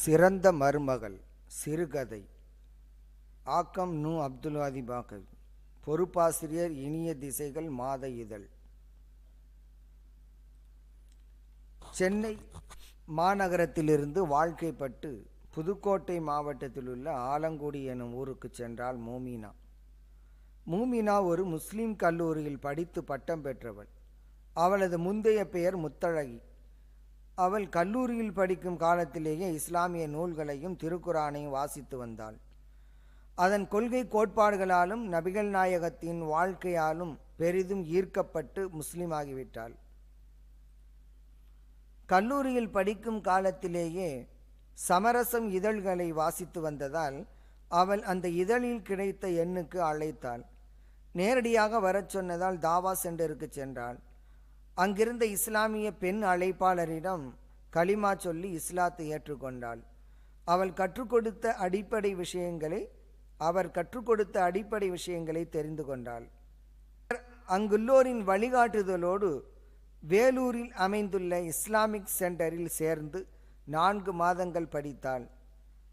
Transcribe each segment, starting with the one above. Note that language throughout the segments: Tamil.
சிறந்த மருமகள் சிறுகதை. ஆக்கம் நு அப்துல் பாக்கவி பொறுப்பாசிரியர் இனிய திசைகள் மாத இதழ். சென்னை மாநகரத்திலிருந்து வாழ்க்கைப்பட்டு புதுக்கோட்டை மாவட்டத்தில் உள்ள ஆலங்குடி எனும் ஊருக்கு சென்றாள் மூமினா. மூமினா ஒரு முஸ்லிம் கல்லூரியில் படித்து பட்டம் பெற்றவள். அவளது முந்தைய பெயர் முத்தழகி. அவள் கல்லூரியில் படிக்கும் காலத்திலேயே இஸ்லாமிய நூல்களையும் திருக்குரானையும் வாசித்து வந்தாள். அதன் கொள்கை கோட்பாடுகளாலும் நபிகள் நாயகத்தின் வாழ்க்கையாலும் பெரிதும் ஈர்க்கப்பட்டு முஸ்லிமாகிவிட்டாள். கல்லூரியில் படிக்கும் காலத்திலேயே சமரசம் இதழ்களை வாசித்து வந்ததால் அவள் அந்த இதழில் கிடைத்த எண்ணுக்கு அழைத்தாள். நேரடியாக வரச் சொன்னதால் தாவா சென்டருக்கு சென்றாள். அங்கிருந்த இஸ்லாமிய பெண் அழைப்பாளரிடம் கலிமா சொல்லி இஸ்லாத்தை ஏற்றுக்கொண்டாள். அவள் கற்றுக் கொடுத்த அடிப்படை விஷயங்களை அவர் கற்றுக் கொடுத்த அடிப்படை விஷயங்களை தெரிந்து கொண்டாள். அங்குள்ளோரின் வழிகாட்டுதலோடு வேலூரில் அமைந்துள்ள இஸ்லாமிக் சென்டரில் சேர்ந்து நான்கு மாதங்கள் படித்தாள்.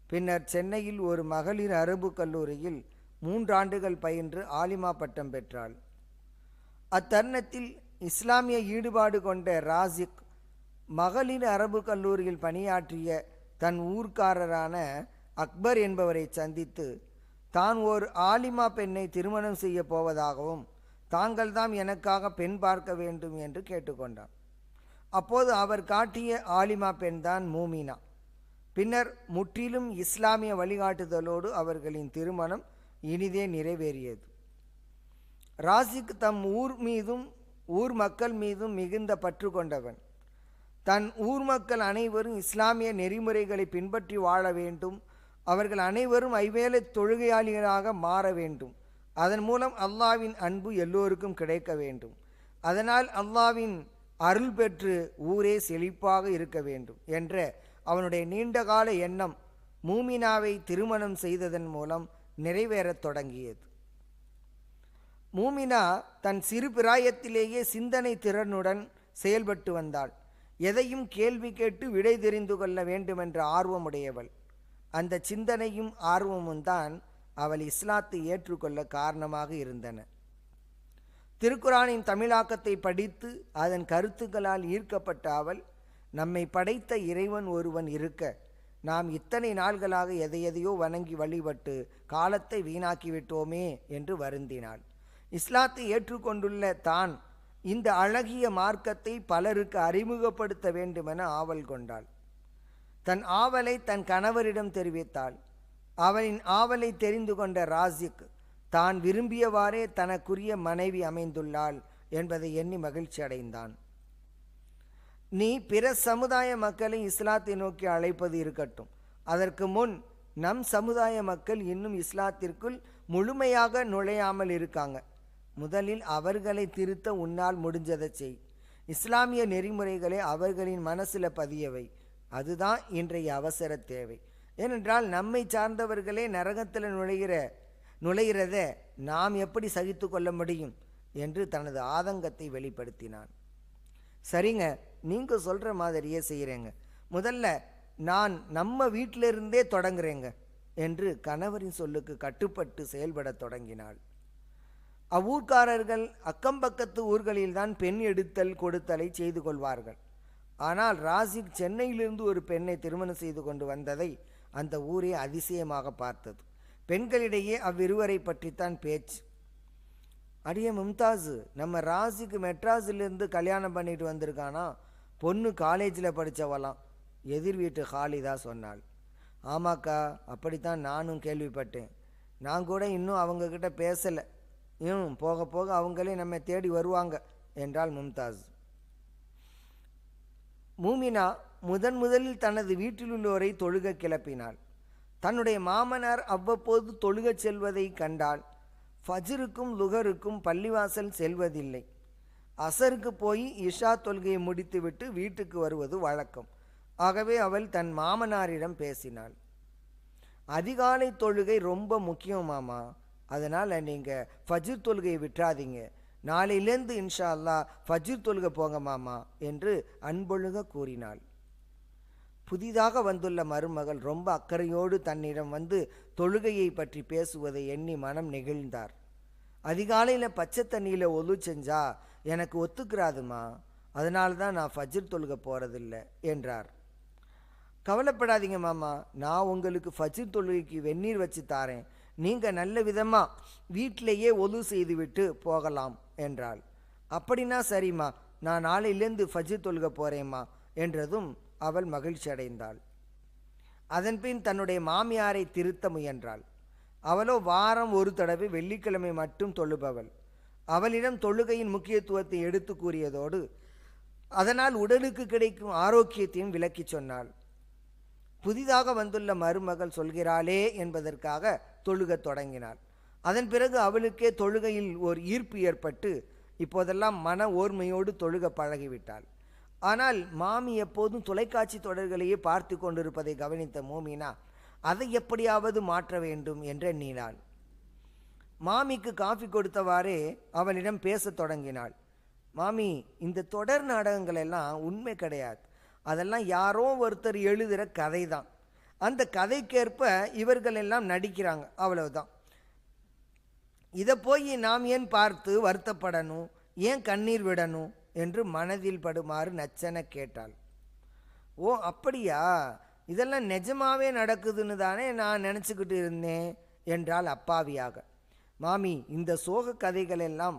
பின்னர் சென்னையில் ஒரு மகளிர் அரபு கல்லூரியில் மூன்றாண்டுகள் பயின்று ஆலிமா பட்டம் பெற்றாள். அத்தருணத்தில் இஸ்லாமிய ஈடுபாடு கொண்ட ராசிக் மகளிர் அரபு கல்லூரியில் பணியாற்றிய தன் ஊர்க்காரரான அக்பர் என்பவரை சந்தித்து தான் ஒரு ஆலிமா பெண்ணை திருமணம் செய்ய போவதாகவும் தாங்கள்தான் எனக்காக பெண் பார்க்க வேண்டும் என்று கேட்டுக்கொண்டான். அப்போது அவர் காட்டிய ஆலிமா பெண்தான் மூமினா. பின்னர் முற்றிலும் இஸ்லாமிய வழிகாட்டுதலோடு அவர்களின் திருமணம் இனிதே நிறைவேறியது. ராசிக் தம் ஊர் மீதும் ஊர் மக்கள் மீதும் மிகுந்த பற்று கொண்டவன். தன் ஊர் மக்கள் அனைவரும் இஸ்லாமிய நெறிமுறைகளை பின்பற்றி வாழ வேண்டும். அவர்கள் அனைவரும் ஐவேளை தொழுகையாளிகளாக மாற வேண்டும். அதன் மூலம் அல்லாவின் அன்பு எல்லோருக்கும் கிடைக்க வேண்டும். அதனால் அல்லாவின் அருள் பெற்று ஊரே செழிப்பாக இருக்க வேண்டும் என்ற அவனுடைய நீண்டகால எண்ணம் மூமினாவை திருமணம் செய்ததன் மூலம் நிறைவேறத் தொடங்கியது. மூமினா தன் சிறு பிராயத்திலேயே சிந்தனை திறனுடன் செயல்பட்டு வந்தாள். எதையும் கேள்வி கேட்டு விடை தெரிந்து கொள்ள வேண்டுமென்ற ஆர்வமுடையவள். அந்த சிந்தனையும் ஆர்வமும் தான் அவள் இஸ்லாத்தை ஏற்றுக்கொள்ள காரணமாக இருந்தன. திருக்குறானின் தமிழாக்கத்தை படித்து அதன் கருத்துக்களால் ஈர்க்கப்பட்ட அவள் நம்மை படைத்த இறைவன் ஒருவன் இருக்க நாம் இத்தனை நாள்களாக எதையெதையோ வணங்கி வழிபட்டு காலத்தை வீணாக்கிவிட்டோமே என்று வருந்தினாள். இஸ்லாத்தை ஏற்றுக்கொண்டுள்ள தான் இந்த அழகிய மார்க்கத்தை பலருக்கு அறிமுகப்படுத்த வேண்டுமென ஆவல் கொண்டாள். தன் ஆவலை தன் கணவரிடம் தெரிவித்தாள். அவளின் ஆவலை தெரிந்து கொண்ட ராசிக் தான் விரும்பியவாறே தனக்குரிய மனைவி அமைந்துள்ளாள் என்பதை எண்ணி மகிழ்ச்சி அடைந்தான். நீ பிற சமுதாய மக்களை இஸ்லாத்தை நோக்கி அழைப்பது இருக்கட்டும். அதற்கு முன் நம் சமுதாய மக்கள் இன்னும் இஸ்லாத்திற்குள் முழுமையாக நுழையாமல் இருக்காங்க. முதலில் அவர்களை திருத்த உன்னால் முடிஞ்சதை செய். இஸ்லாமிய நெறிமுறைகளை அவர்களின் மனசில் பதியவை. அதுதான் இன்றைய அவசர தேவை. ஏனென்றால் நம்மை சார்ந்தவர்களே நரகத்தில் நுழைகிற நுழைகிறத நாம் எப்படி சகித்து கொள்ள முடியும்? என்று தனது ஆதங்கத்தை வெளிப்படுத்தினான். சரிங்க நீங்கள் சொல்கிற மாதிரியே செய்கிறேங்க முதல்ல நான் நம்ம வீட்டிலிருந்தே தொடங்குறேங்க என்று கணவரின் சொல்லுக்கு கட்டுப்பட்டு செயல்பட தொடங்கினாள். அவ்வூர்க்காரர்கள் அக்கம்பக்கத்து ஊர்களில்தான் பெண் எடுத்தல் கொடுத்தலை செய்து கொள்வார்கள். ஆனால் ராசிக் சென்னையிலிருந்து ஒரு பெண்ணை திருமணம் செய்து கொண்டு வந்ததை அந்த ஊரே அதிசயமாக பார்த்தது. பெண்களிடையே அவ்விருவரை பற்றித்தான் பேச்சு. அடிய மும்தாஸு நம்ம ராசிக்கு மெட்ராஸிலிருந்து கல்யாணம் பண்ணிட்டு வந்திருக்கானா? பொண்ணு காலேஜில் படித்தவலாம் எதிர் வீட்டு ஹாலிதா சொன்னாள். ஆமாக்கா அப்படித்தான் நானும் கேள்விப்பட்டேன். நான் கூட இன்னும் அவங்கக்கிட்ட பேசலை. இன்னும் போக போக அவங்களே நம்ம தேடி வருவாங்க என்றாள் மும்தாஸ். மூமினா முதன் முதலில் தனது வீட்டிலுள்ளோரை தொழுக கிளப்பினாள். தன்னுடைய மாமனார் அவ்வப்போது தொழுகச் செல்வதை கண்டால் ஃபஜ்ருக்கும் லுகருக்கும் பள்ளிவாசல் செல்வதில்லை. அசருக்கு போய் இஷா தொழுகையை முடித்துவிட்டு வீட்டுக்கு வருவது வழக்கம். ஆகவே அவள் தன் மாமனாரிடம் பேசினாள். அதிகாலை தொழுகை ரொம்ப முக்கியம் மாமா அதனால் நீங்கள் ஃபஜிர் தொழுகையை விட்டுறாதீங்க. நாளையிலேருந்து இன்ஷா அல்லா ஃபஜிர் தொழுகை போங்க மாமா என்று அன்பொழுக கூறினாள். புதிதாக வந்துள்ள மருமகள் ரொம்ப அக்கறையோடு தன்னிடம் வந்து தொழுகையை பற்றி பேசுவதை எண்ணி மனம் நெகிழ்ந்தார். அதிகாலையில் பச்சை தண்ணியில் ஒலு செஞ்சா எனக்கு ஒத்துக்கிறாதுமா? அதனால தான் நான் ஃபஜிர் தொழுக போகிறதில்ல என்றார். கவலைப்படாதீங்க மாமா நான் உங்களுக்கு ஃபஜிர் தொழுகைக்கு வெந்நீர் வச்சு தாரேன். நீங்கள் நல்ல விதமாக வீட்டிலேயே ஒது செய்துவிட்டு போகலாம் என்றாள். அப்படின்னா சரிம்மா நான் நாளையிலேருந்து ஃபஜ்ஜு தொழுக போகிறேம்மா என்றதும் அவள் மகிழ்ச்சி அடைந்தாள். அதன்பின் தன்னுடைய மாமியாரை திருத்த முயன்றாள். அவளோ வாரம் ஒரு தடவை வெள்ளிக்கிழமை மட்டும் தொழுபவள். அவளிடம் தொழுகையின் முக்கியத்துவத்தை எடுத்து கூறியதோடு அதனால் உடலுக்கு கிடைக்கும் ஆரோக்கியத்தையும் விளக்கிச் சொன்னாள். புதிதாக வந்துள்ள மருமகள் சொல்கிறாளே என்பதற்காக தொழுக தொடங்கினாள். அதன் பிறகு அவளுக்கே தொழுகையில் ஓர் ஈர்ப்பு ஏற்பட்டு இப்போதெல்லாம் மன ஓர்மையோடு தொழுக பழகிவிட்டாள். ஆனால் மாமி எப்போதும் தொலைக்காட்சி தொடர்களையே பார்த்து கொண்டிருப்பதை கவனித்த மோமினா அதை எப்படியாவது மாற்ற வேண்டும் என்றெண்ணினாள் மாமிக்கு காஃபி கொடுத்தவாறே அவளிடம் பேசத் தொடங்கினாள். மாமி இந்த தொடர் நாடகங்கள் எல்லாம் உண்மை கிடையாது. அதெல்லாம் யாரோ ஒருத்தர் எழுதுகிற கதை தான் அந்த கதைக்கேற்ப இவர்கள் எல்லாம் நடிக்கிறாங்க அவ்வளவுதான். இதை போய் நாம் ஏன் பார்த்து வருத்தப்படணும்? ஏன் கண்ணீர் விடணும்? என்று மனதில் படுமாறு நச்சனை கேட்டாள். ஓ அப்படியா? இதெல்லாம் நிஜமாவே நடக்குதுன்னு தானே நான் நினச்சிக்கிட்டு இருந்தேன் என்றால் அப்பாவியாக. மாமி இந்த சோக கதைகள் எல்லாம்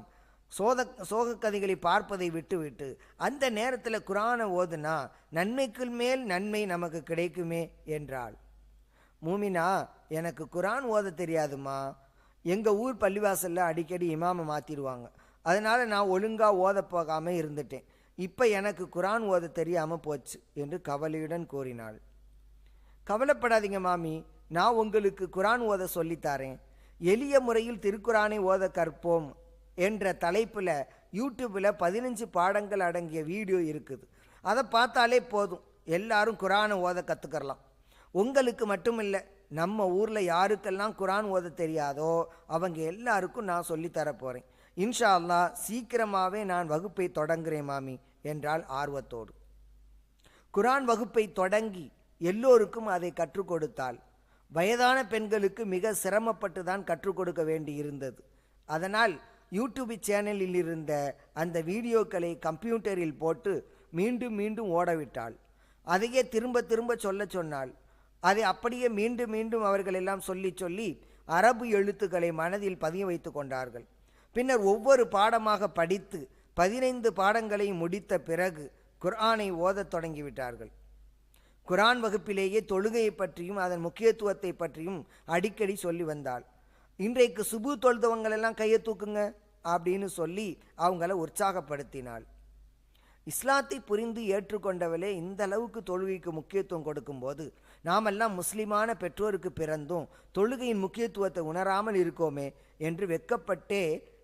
சோத சோக கதைகளை பார்ப்பதை விட்டுவிட்டு அந்த நேரத்தில் குரானை ஓதுனா நன்மைக்குள் மேல் நன்மை நமக்கு கிடைக்குமே என்றாள். மூமினா எனக்கு குரான் ஓத தெரியாதுமா எங்கள் ஊர் பள்ளிவாசலில் அடிக்கடி இமாமை மாற்றிடுவாங்க அதனால் நான் ஒழுங்காக ஓத போகாமல் இருந்துட்டேன். இப்போ எனக்கு குரான் ஓத தெரியாமல் போச்சு என்று கவலையுடன் கூறினாள். கவலைப்படாதீங்க மாமி நான் உங்களுக்கு குரான் ஓத சொல்லித்தாரேன் எளிய முறையில் திருக்குரானை ஓத கற்போம் என்ற தலைப்பில் யூடியூப்பில் பதினஞ்சு பாடங்கள் அடங்கிய வீடியோ இருக்குது. அதை பார்த்தாலே போதும். எல்லாரும் குரானை ஓத கற்றுக்கறலாம் உங்களுக்கு மட்டுமில்லை நம்ம ஊரில் யாருக்கெல்லாம் குரான் ஓத தெரியாதோ அவங்க எல்லாருக்கும் நான் சொல்லித்தர போகிறேன் இன்ஷா அல்லா சீக்கிரமாகவே நான் வகுப்பை தொடங்குறேன் மாமி என்றால் ஆர்வத்தோடு. குரான் வகுப்பை தொடங்கி எல்லோருக்கும் அதை கற்றுக் கொடுத்தால் வயதான பெண்களுக்கு மிக சிரமப்பட்டு தான் கற்றுக் கொடுக்க வேண்டி இருந்தது அதனால் யூடியூப் சேனலில் இருந்த அந்த வீடியோக்களை கம்ப்யூட்டரில் போட்டு மீண்டும் மீண்டும் ஓடவிட்டாள். அதையே திரும்ப திரும்ப சொல்ல சொன்னாள். அதை அப்படியே மீண்டும் மீண்டும் அவர்கள் எல்லாம் சொல்லி சொல்லி அரபு எழுத்துக்களை மனதில் பதிய வைத்து கொண்டார்கள். பின்னர் ஒவ்வொரு பாடமாக படித்து பதினைந்து பாடங்களை முடித்த பிறகு குர்ஆனை ஓதத் தொடங்கிவிட்டார்கள். குரான் வகுப்பிலேயே தொழுகையை பற்றியும் அதன் முக்கியத்துவத்தை பற்றியும் அடிக்கடி சொல்லி வந்தாள். இன்றைக்கு சுபு தொழுதவங்கள் எல்லாம் கையை தூக்குங்க அப்படின்னு சொல்லி அவங்கள உற்சாகப்படுத்தினாள். இஸ்லாத்தை புரிந்து ஏற்றுக்கொண்டவளே இந்த அளவுக்கு தொழுகைக்கு முக்கியத்துவம் கொடுக்கும்போது நாமெல்லாம் முஸ்லிமான பெற்றோருக்கு பிறந்தும் தொழுகையின் முக்கியத்துவத்தை உணராமல் இருக்கோமே என்று வெக்கப்பட்டே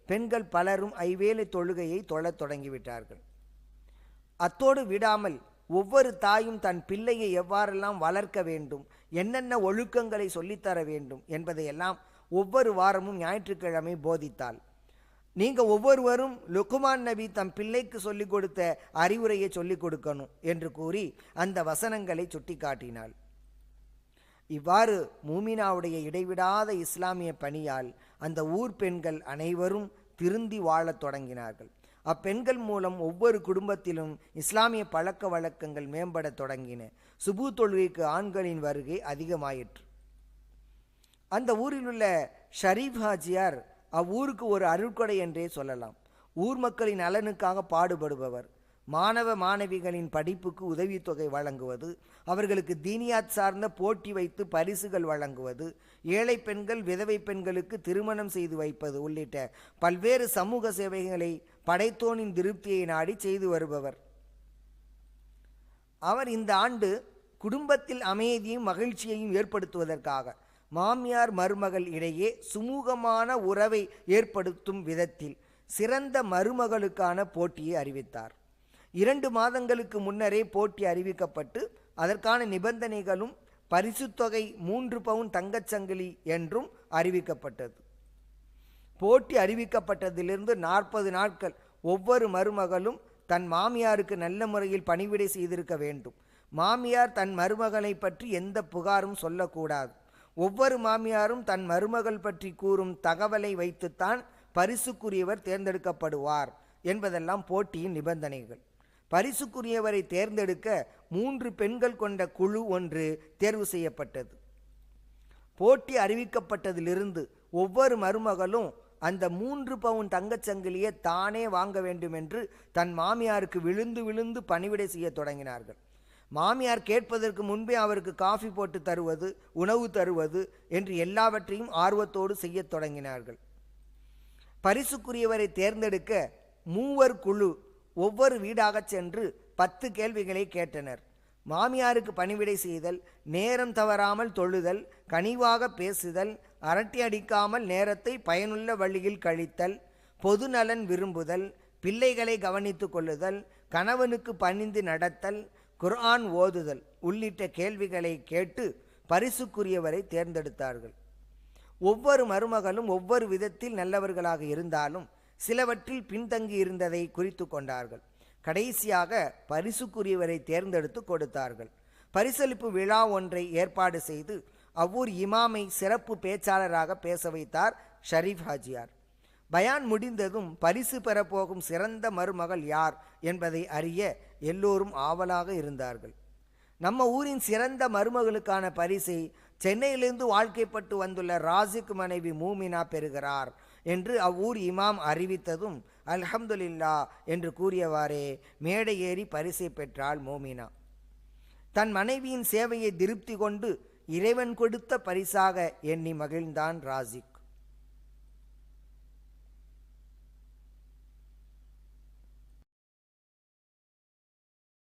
பெண்கள் பலரும் ஐவேளை தொழுகையை தொழத் தொடங்கிவிட்டார்கள். அத்தோடு விடாமல் ஒவ்வொரு தாயும் தன் பிள்ளையை எவ்வாறெல்லாம் வளர்க்க வேண்டும் என்னென்ன ஒழுக்கங்களை சொல்லித்தர வேண்டும் என்பதையெல்லாம் ஒவ்வொரு வாரமும் ஞாயிற்றுக்கிழமை போதித்தாள். நீங்க ஒவ்வொருவரும் லுக்குமான் நபி தம் பிள்ளைக்கு சொல்லிக் கொடுத்த அறிவுரையை சொல்லிக் கொடுக்கணும் என்று கூறி அந்த வசனங்களை சுட்டிக்காட்டினாள். இவ்வாறு மூமினாவுடைய இடைவிடாத இஸ்லாமிய பணியால் அந்த ஊர் பெண்கள் அனைவரும் திருந்தி வாழத் தொடங்கினார்கள். அப்பெண்கள் மூலம் ஒவ்வொரு குடும்பத்திலும் இஸ்லாமிய பழக்க வழக்கங்கள் மேம்படத் தொடங்கின. சுபு தொழுகைக்கு ஆண்களின் வருகை அதிகமாயிற்று. அந்த ஊரில் உள்ள ஷரீப் ஹாஜியார் அவ்வூருக்கு ஒரு அருட்கொடை என்றே சொல்லலாம். ஊர் மக்களின் நலனுக்காக பாடுபடுபவர். மாணவ மாணவிகளின் படிப்புக்கு உதவித்தொகை வழங்குவது அவர்களுக்கு தீனியாத் சார்ந்த போட்டி வைத்து பரிசுகள் வழங்குவது ஏழை பெண்கள் விதவை பெண்களுக்கு திருமணம் செய்து வைப்பது உள்ளிட்ட பல்வேறு சமூக சேவைகளை படைத்தோனின் திருப்தியை நாடி செய்து வருபவர். அவர் இந்த ஆண்டு குடும்பத்தில் அமைதியும் மகிழ்ச்சியையும் ஏற்படுத்துவதற்காக மாமியார் மருமகள் இடையே சுமூகமான உறவை ஏற்படுத்தும் விதத்தில் சிறந்த மருமகளுக்கான போட்டியை அறிவித்தார். இரண்டு மாதங்களுக்கு முன்னரே போட்டி அறிவிக்கப்பட்டு அதற்கான நிபந்தனைகளும் பரிசுத்தொகை மூன்று பவுன் தங்கச்சங்கிலி என்றும் அறிவிக்கப்பட்டது. போட்டி அறிவிக்கப்பட்டதிலிருந்து நாற்பது நாட்கள் ஒவ்வொரு மருமகளும் தன் மாமியாருக்கு நல்ல முறையில் பணிவிடை செய்திருக்க வேண்டும். மாமியார் தன் மருமகளை பற்றி எந்த புகாரும் சொல்லக்கூடாது. ஒவ்வொரு மாமியாரும் தன் மருமகள் பற்றி கூறும் தகவலை வைத்துத்தான் பரிசுக்குரியவர் தேர்ந்தெடுக்கப்படுவார் என்பதெல்லாம் போட்டியின் நிபந்தனைகள். பரிசுக்குரியவரை தேர்ந்தெடுக்க மூன்று பெண்கள் கொண்ட குழு ஒன்று தேர்வு செய்யப்பட்டது. போட்டி அறிவிக்கப்பட்டதிலிருந்து ஒவ்வொரு மருமகளும் அந்த மூன்று பவுன் தங்கச்சங்கிலியை தானே வாங்க வேண்டும் என்று தன் மாமியாருக்கு விழுந்து விழுந்து பணிவிடை செய்ய தொடங்கினார்கள். மாமியார் கேட்பதற்கு முன்பே அவருக்கு காஃபி போட்டு தருவது உணவு தருவது என்று எல்லாவற்றையும் ஆர்வத்தோடு செய்யத் தொடங்கினார்கள். பரிசுக்குரியவரை தேர்ந்தெடுக்க மூவர் குழு ஒவ்வொரு வீடாகச் சென்று பத்து கேள்விகளை கேட்டனர். மாமியாருக்கு பணிவிடை செய்தல் நேரம் தவறாமல் தொழுதல் கனிவாக பேசுதல் அரட்டை அடிக்காமல் நேரத்தை பயனுள்ள வழியில் கழித்தல் பொதுநலன் விரும்புதல் பிள்ளைகளை கவனித்துக் கொள்ளுதல் கணவனுக்கு பணிந்து நடத்தல் குர்ஆன் ஓதுதல் உள்ளிட்ட கேள்விகளை கேட்டு பரிசுக்குரியவரை தேர்ந்தெடுத்தார்கள். ஒவ்வொரு மருமகளும் ஒவ்வொரு விதத்தில் நல்லவர்களாக இருந்தாலும் சிலவற்றில் பின்தங்கி இருந்ததை குறித்து கொண்டார்கள். கடைசியாக பரிசுக்குரியவரை தேர்ந்தெடுத்து கொடுத்தார்கள். பரிசளிப்பு விழா ஒன்றை ஏற்பாடு செய்து அவ்வூர் இமாமை சிறப்பு பேச்சாளராக பேச வைத்தார் ஷரீப் ஹாஜியார். பயான் முடிந்ததும் பரிசு பெறப்போகும் சிறந்த மருமகள் யார் என்பதை அறிய எல்லோரும் ஆவலாக இருந்தார்கள். நம்ம ஊரின் சிறந்த மருமகளுக்கான பரிசை சென்னையிலிருந்து வாழ்க்கைப்பட்டு வந்துள்ள ராசிக் மனைவி மூமினா பெறுகிறார் என்று அவ்வூர் இமாம் அறிவித்ததும் அல்ஹம்துலில்லா என்று கூறியவாறே மேடை ஏறி பரிசை பெற்றாள் மோமினா. தன் மனைவியின் சேவையை திருப்தி கொண்டு இறைவன் கொடுத்த பரிசாக எண்ணி மகிழ்ந்தான் ராசிக்